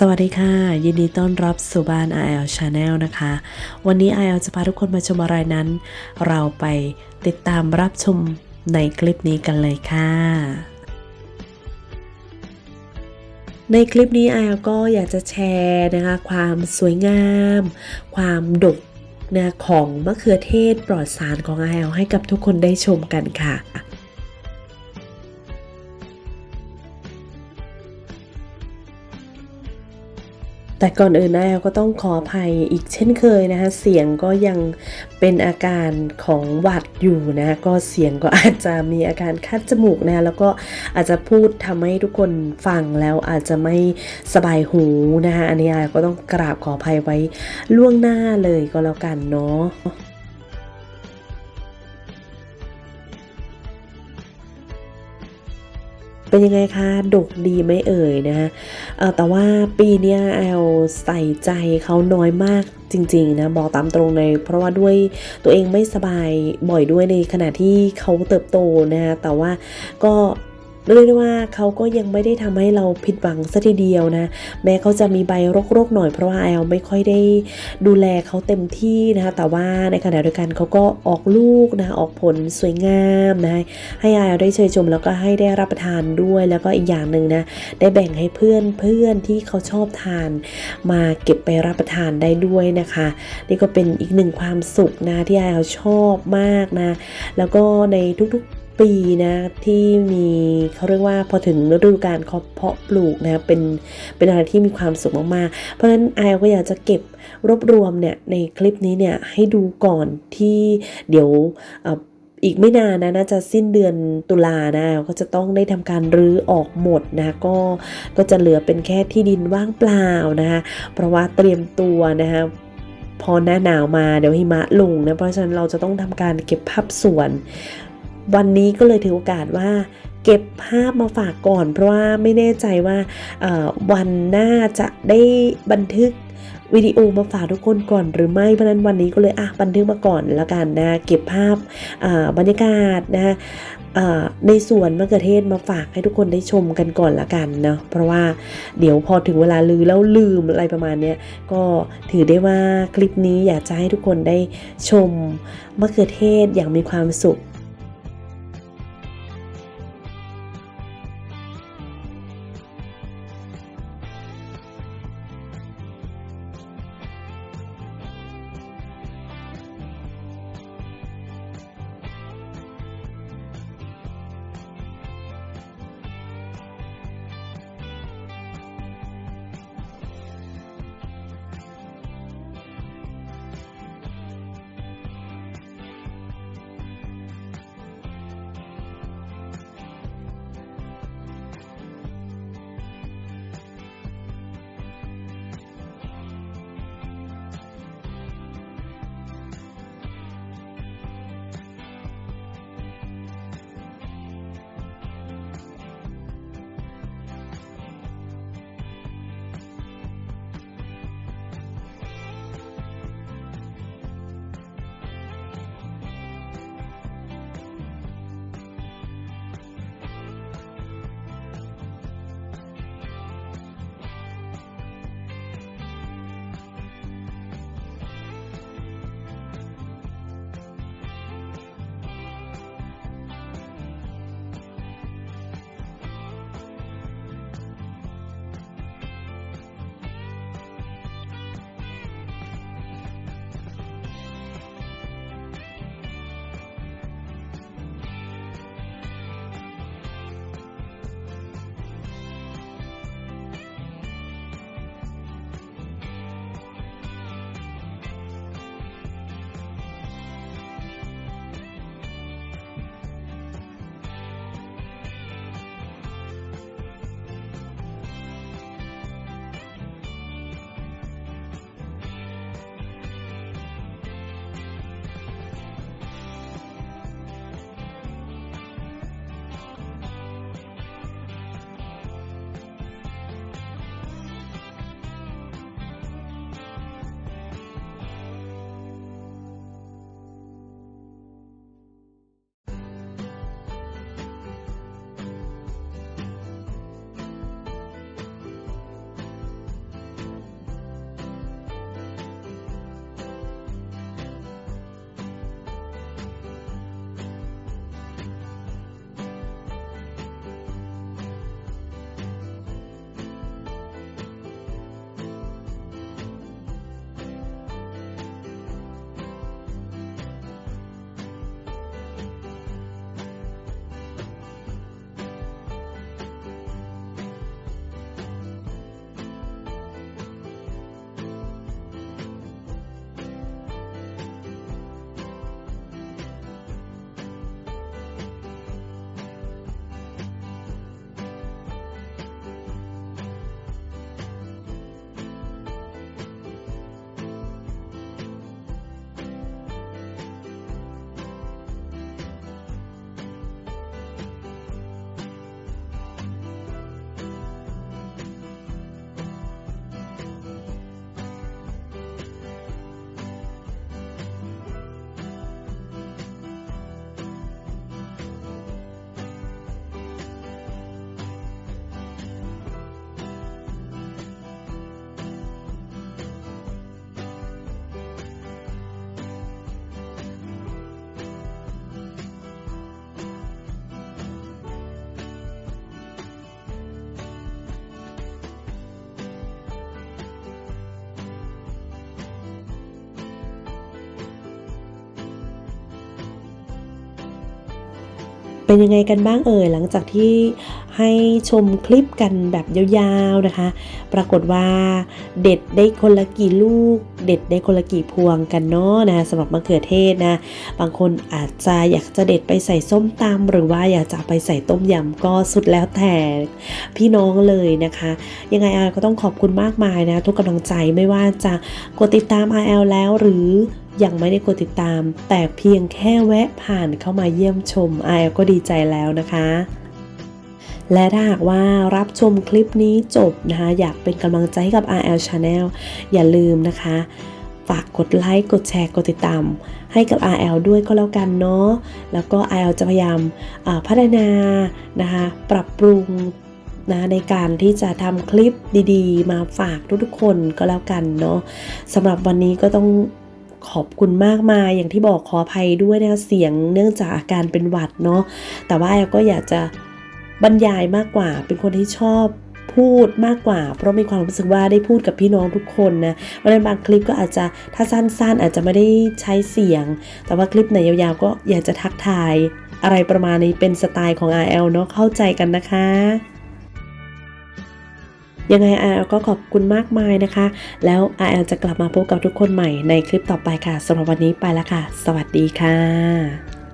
สวัสดีค่ะ ยินดีต้อนรับสู่บ้าน IL Channel นะคะ วันนี้ IL จะพาทุกคนมาชมอะไรนั้น เราไปติดตามรับชมในคลิปนี้กันเลยค่ะ ในคลิปนี้ IL ก็อยากจะแชร์นะคะ ความสวยงาม ความดกนะของมะเขือเทศปลอดสารของ IL ให้กับทุกคนได้ชมกันค่ะ แต่ก่อนอื่นนะแอลก็ต้องขออภัยอีกเช่นเคยนะคะเสียงก็ยังเป็นอาการของหวัดอยู่นะก็เสียงก็อาจจะมีอาการคัดจมูกนะแล้วก็อาจจะพูดทำให้ทุกคนฟังแล้วอาจจะไม่สบายหูนะคะอันนี้แอลก็ต้องกราบขออภัยไว้ล่วงหน้าเลยก็แล้วกันเนาะ เป็นยังไงคะดกดีไม่เอ่ยนะคะเอ่อแต่ว่าปีนี้แอลใส่ใจเขาน้อยมากจริงๆนะบอกตามตรงเลยเพราะว่าด้วยตัวเองไม่สบายบ่อยด้วยในขณะที่เขาเติบโตนะคะแต่ว่าก็ เรียกได้ว่าเขาก็ยังไม่ได้ทำให้เราผิดหวังสัทีเดียวนะ แม้เขาจะมีใบรกๆหน่อยเพราะว่าแอลไม่ค่อยได้ดูแลเขาเต็มที่นะคะ แต่ว่าในขณะเดียวกันเขาก็ออกลูกนะ ออกผลสวยงามนะ ให้แอลได้เชยชมแล้วก็ให้ได้รับประทานด้วย แล้วก็อีกอย่างหนึ่งนะ ได้แบ่งให้เพื่อนเพื่อนที่เขาชอบทาน มาเก็บไปรับประทานได้ด้วยนะคะ นี่ก็เป็นอีกหนึ่งความสุขนะที่แอลชอบมากนะ แล้วก็ในทุกๆ ปีนะที่มีเขาเรียกว่าพอถึงฤดูกาลเขาเพาะปลูกนะเป็นเป็นอะไรที่มีความสุขมากๆ เพราะฉะนั้นไอก็อยากจะเก็บรวบรวมเนี่ยในคลิปนี้เนี่ยให้ดูก่อนที่เดี๋ยวอีกไม่นานนะน่าจะสิ้นเดือนตุลานะก็จะต้องได้ทำการรื้อออกหมดนะก็ก็จะเหลือเป็นแค่ที่ดินว่างเปล่านะคะเพราะว่าเตรียมตัวนะคะพอหน้าหนาวมาเดี๋ยวหิมะลงนะเพราะฉะนั้นเราจะต้องทำการเก็บภาพสวน วันนี้ก็เลยถือโอกาสว่าเก็บภาพมาฝากก่อน เพราะว่าไม่แน่ใจว่าวันหน้าจะได้บันทึกวิดีโอมาฝากทุกคนก่อนหรือไม่เพราะนั้นวันนี้ก็เลยอะบันทึกมาก่อนแล้วกันนะเก็บภาพบรรยากาศนะในสวนมะเขือเทศมาฝากให้ทุกคนได้ชมกันก่อนละกันเนาะเพราะว่าเดี๋ยวพอถึงเวลาลือแล้วลืมอะไรประมาณนี้ก็ถือได้ว่าคลิปนี้อยากจะให้ทุกคนได้ชมมะเขือเทศอย่างมีความสุข เป็นยังไงกันบ้างเอ่ยหลังจากที่ให้ชมคลิปกันแบบยาวๆนะคะ ปรากฏว่าเด็ดได้คนละกี่ลูก เด็ดได้คนละกี่พวงกันเนาะนะสำหรับมะเขือเทศนะ บางคนอาจจะอยากจะเด็ดไปใส่ส้มตำหรือว่าอยากจะไปใส่ต้มยำก็สุดแล้วแต่พี่น้องเลยนะคะ ยังไงอาก็ต้องขอบคุณมากมายนะทุกกำลังใจไม่ว่าจะกดติดตาม RL แล้วหรือ ยังไม่ได้กดติดตาม แต่เพียงแค่แวะผ่านเข้ามาเยี่ยมชม RL ก็ดีใจแล้วนะคะและถ้าหากว่ารับชมคลิปนี้จบนะคะ อยากเป็นกำลังใจให้กับ RL Channel อย่าลืมนะคะ ฝากกดไลค์ กดแชร์ กดติดตาม ให้กับ RL ด้วยก็แล้วกันเนาะ แล้วก็ RL จะพยายามพัฒนานะคะ ปรับปรุงนะในการที่จะทำคลิปดีๆ มาฝากทุกๆคนก็แล้วกันเนาะสำหรับวันนี้ก็ต้อง ขอบคุณมากมายอย่างที่บอกขออภัยด้วยนะคะเสียงเนื่องจากอาการเป็นหวัดเนาะแต่ว่าแอลก็อยากจะบรรยายมากกว่า เป็นคนที่ชอบพูดมากกว่า เพราะมีความรู้สึกว่าได้พูดกับพี่น้องทุกคนนะเพราะฉะนั้นบางคลิปก็อาจจะถ้าสั้นๆ อาจจะไม่ได้ใช้เสียง แต่ว่าคลิปไหนยาวๆ ก็อยากจะทักทาย อะไรประมาณนี้เป็นสไตล์ของ RL เนาะเข้าใจกันนะคะ ยังไง RL ก็ขอบคุณมากมายนะคะ แล้ว RL จะกลับมาพบกับทุกคนใหม่ในคลิปต่อไปค่ะสำหรับวันนี้ไปแล้วค่ะ สวัสดีค่ะ